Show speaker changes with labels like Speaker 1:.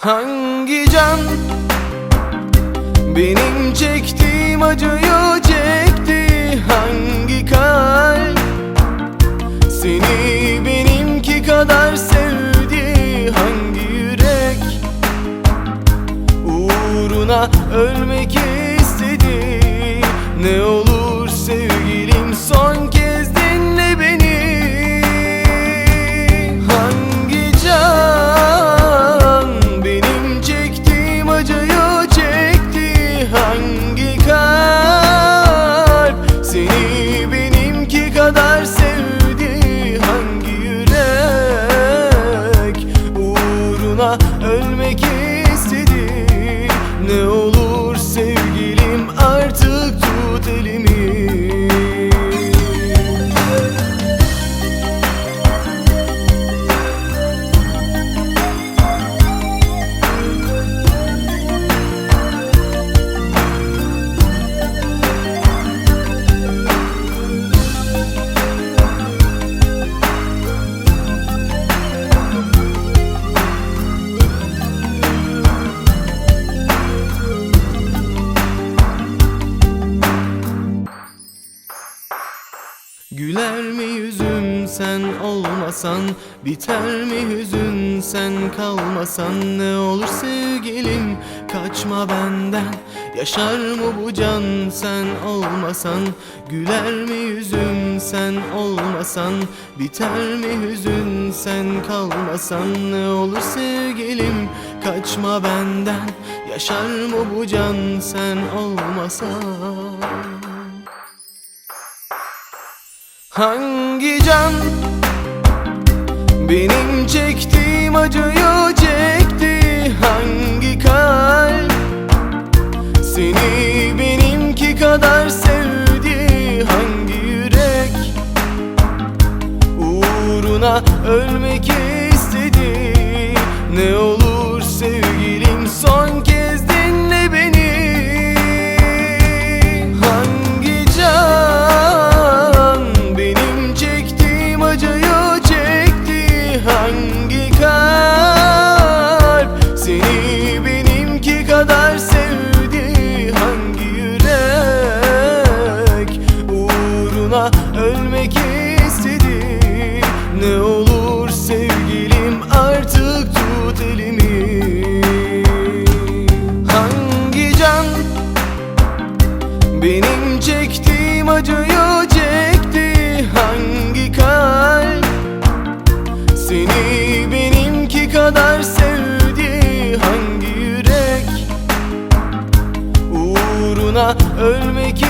Speaker 1: Hangi can? Benim çektiğim acıyı çekti. Hangi kalp? Seni benimki kadar sevdi. Hangi yürek? Uğruna ölmek istedi. Ne olur Güler mi yüzüm sen olmasan Biter mi hüzün sen kalmasan? Ne olur sevgilim kaçma benden. Yaşar mı bu can sen olmasan? Güler mi yüzüm sen olmasan Biter mi hüzün sen kalmasan? Ne olur sevgilim kaçma benden. Yaşar mı bu can sen olmasan Hangi can? Benim çektiğim acıyı çekti. Hangi kalp? Seni benimki kadar sevdi. Hangi yürek? Uğruna ölmek istedi. Ne olur sevgilim son ölmek istedi. Ne olur sevgilim artık tut elimi. Hangi can benim çektiğim acıyı çekti? Hangi kalp seni benimki kadar sevdi? Hangi yürek uğruna ölmek